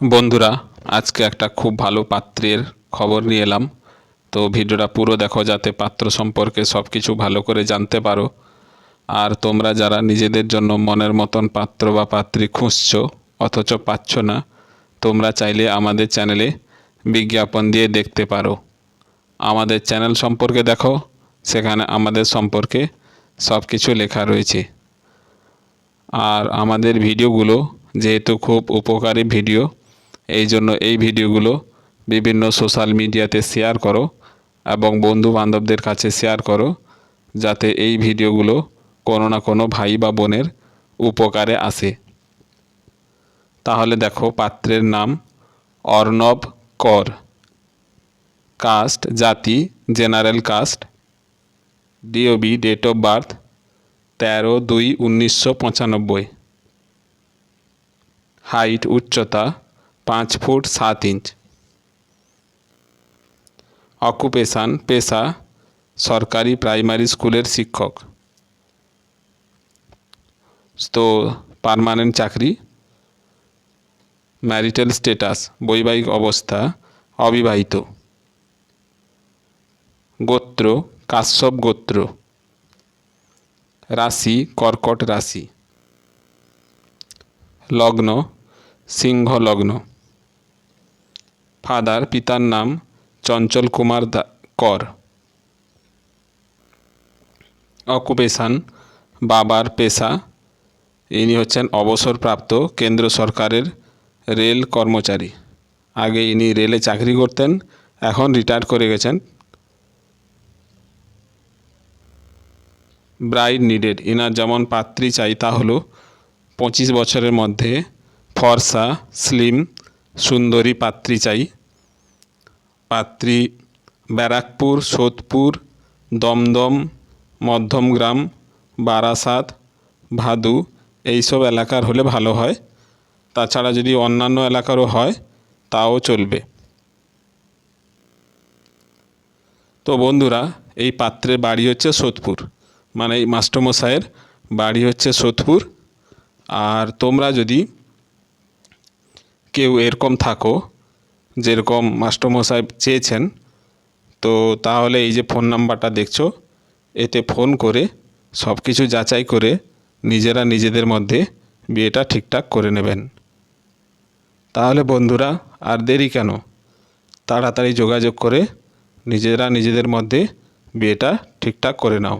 বন্ধুরা, আজকে একটা খুব ভালো পাত্রের খবর নিয়ে এলাম। তো ভিডিওটা পুরো দেখো যাতে পাত্র সম্পর্কে সব কিছু ভালো করে জানতে পারো। আর তোমরা যারা নিজেদের জন্য মনের মতন পাত্র বা পাত্রী খুঁজছো, অথচ পাচ্ছ না, তোমরা চাইলে আমাদের চ্যানেলে বিজ্ঞাপন দিয়ে দেখতে পারো। আমাদের চ্যানেল সম্পর্কে দেখো, সেখানে আমাদের সম্পর্কে সব কিছু লেখা রয়েছে। আর আমাদের ভিডিওগুলো যেহেতু খুব উপকারী ভিডিও, এই জন্য এই ভিডিওগুলো বিভিন্ন সোশ্যাল মিডিয়াতে শেয়ার করো এবং বন্ধু বান্ধবদের কাছে শেয়ার করো, যাতে এই ভিডিওগুলো কোনো না কোনো ভাই বা বোনের উপকারে আসে। তাহলে দেখো পাত্রের নাম অর্ণব কর। কাস্ট জাতি general caste DOB date of birth তেরো দুই উনিশশো পঁচানব্বই। হাইট উচ্চতা, পাঁচ ফুট সাত ইঞ্চ। অকুপেশান পেশা, সরকারি প্রাইমারি স্কুলের শিক্ষক। তো পার্মানেন্ট চাকরি। ম্যারিটাল স্ট্যাটাস বৈবাহিক অবস্থা, অবিবাহিত। গোত্র, কাশ্যপ গোত্র। রাশি, কর্কট রাশি। লগ্ন, সিংহ লগ্ন। ফাদার, পিতার নাম চঞ্চল কুমার কর। অকুপেশান, বাবার পেশা। ইনি হচ্ছেন অবসরপ্রাপ্ত কেন্দ্র সরকারের রেল কর্মচারী। আগে ইনি রেলে চাকরি করতেন, এখন রিটায়ার করে গেছেন ব্রাইড নিডেড এনার যেমন পাত্রী চাই, তা হলো পঁচিশ বছরের মধ্যে ফর্সা স্লিম সুন্দরী পাত্রী চাই। পাত্রী ব্যারাকপুর, সোদপুর, দমদম মধ্যমগ্রাম বারাসাত, ভাদু, এইসব এলাকার হলে ভালো হয়। তাছাড়া যদি অন্যান্য এলাকারও হয়, তাও চলবে। তো বন্ধুরা, এই পাত্রের বাড়ি হচ্ছে সোদপুর। মানে এই মাস্টারমশাইয়ের বাড়ি হচ্ছে সোদপুর। আর তোমরা যদি কেউ এরকম থাকো, যেরকম মাস্টারমশাই চেয়েছেন, তো তাহলে এই যে ফোন নাম্বারটা দেখছ, এতে ফোন করে সব কিছু যাচাই করে নিজেরা নিজেদের মধ্যে বিয়েটা ঠিকঠাক করে নেবেন। তাহলে বন্ধুরা, আর দেরি কেন? তাড়াতাড়ি যোগাযোগ করে নিজেরা নিজেদের মধ্যে বিয়েটা ঠিকঠাক করে নাও।